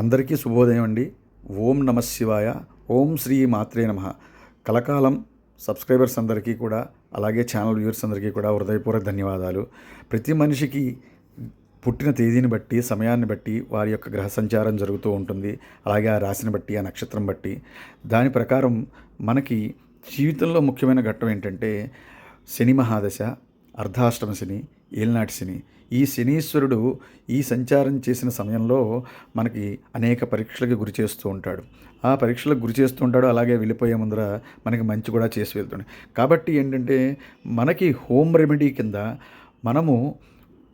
అందరికీ శుభోదయం అండి. ఓం నమ శివాయ. ఓం శ్రీ మాత్రే నమ. కలకాలం సబ్స్క్రైబర్స్ అందరికీ కూడా అలాగే ఛానల్ వ్యూవర్స్ అందరికీ కూడా హృదయపూర్వక ధన్యవాదాలు. ప్రతి మనిషికి పుట్టిన తేదీని బట్టి సమయాన్ని బట్టి వారి యొక్క గ్రహ సంచారం జరుగుతూ ఉంటుంది. అలాగే ఆ రాశిని బట్టి ఆ నక్షత్రం బట్టి. దాని ప్రకారం మనకి జీవితంలో ముఖ్యమైన ఘట్టం ఏంటంటే శని మహాదశ అర్ధాష్టమ శని ఏలినాటి శని. ఈ శనీశ్వరుడు ఈ సంచారం చేసిన సమయంలో మనకి అనేక పరీక్షలకు గురి చేస్తూ ఉంటాడు. ఆ పరీక్షలకు గురి చేస్తూ ఉంటాడు అలాగే వెళ్ళిపోయే ముందర మనకి మంచి కూడా చేసి వెళ్తుంది కాబట్టి ఏంటంటే మనకి హోమ్ రెమెడీ కింద మనము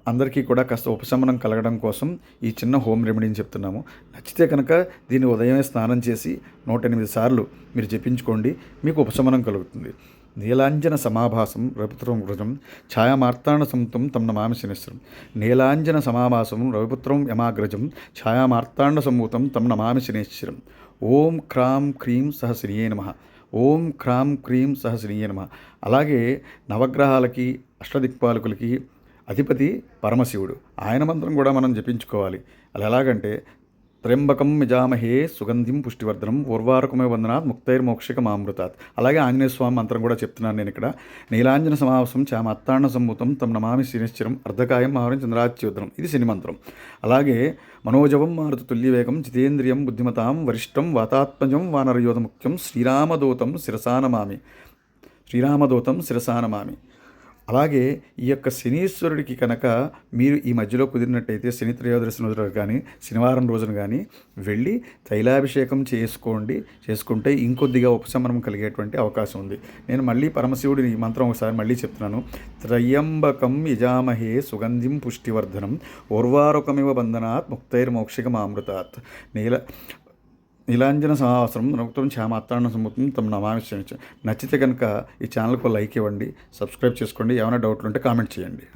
అందరికీ కూడా కాస్త ఉపశమనం కలగడం కోసం ఈ చిన్న హోమ్ రెమెడీని చెప్తున్నాము. నచ్చితే కనుక దీన్ని ఉదయమే స్నానం చేసి నూట ఎనిమిది సార్లు మీరు జపించుకోండి మీకు ఉపశమనం కలుగుతుంది. నీలాంజన సమాభాసం రవిపుత్రం వృజం ఛాయామార్తాణ సంతం తమ్న నమామి శనిశ్వరం నీలాంజన సమాభాసం రవిపుత్రం యమాగ్రజం ఛాయామార్తాండ సంభూతం తమ్న నమామి శనేశ్వరం ఓం క్రాం క్రీం సహ శ్రీయే నమ. ఓం క్రాం క్రీం సహ శ్రీయే నమ. అలాగే నవగ్రహాలకి అష్టదిక్పాలకులకి అధిపతి పరమశివుడు. ఆయన మంత్రం కూడా మనం జపించుకోవాలి. అలా ఎలాగంటే త్ర్యంబకం మిజామహే సుగంధిం పుష్టివర్ధనం ఉర్వారకమే వందనాత్ ముక్తైర్మోక్షికమామృతాత్ అలాగే ఆంజనేయ స్వామి మంత్రం కూడా చెప్తున్నాను నేను ఇక్కడ. నీలాంజన సమావసం చామ సంభూతం తమ నమామి శ్రీనిశ్చరం అర్ధకాయం మహారం చంద్రాచ్యోదనం ఇది శని మంత్రం. అలాగే మనోజవం మారుతు తుల్యవేగం జితేంద్రియం బుద్ధిమతాం వరిష్టం వాతాత్మజం వానరయోధముఖ్యం శ్రీరామదూతం శిరసానమామి. శ్రీరామదూతం శిరసానమామి. అలాగే ఈ యొక్క శనీశ్వరుడికి కనుక మీరు ఈ మధ్యలో కుదిరినట్టయితే శని త్రయోదశి రోజున కానీ శనివారం రోజున కానీ వెళ్ళి తైలాభిషేకం చేసుకోండి. చేసుకుంటే ఇంకొద్దిగా ఉపశమనం కలిగేటువంటి అవకాశం ఉంది. నేను మళ్ళీ పరమశివుడిని మంత్రం ఒకసారి మళ్ళీ చెప్తున్నాను. త్రయంబకం యజామహే సుగంధిం పుష్టివర్ధనం ఓర్వారుకమివ బంధనాత్ ముక్తైర్మోక్షికమామృతాత్. నీల నీలాంజన సమావసరం నృత్యం శ్యామాత్రాణ సముద్రం తమ నమామి నచ్చితే కనుక ఈ ఛానల్కు లైక్ ఇవ్వండి సబ్స్క్రైబ్ చేసుకోండి ఏమైనా డౌట్లు ఉంటే కామెంట్ చేయండి.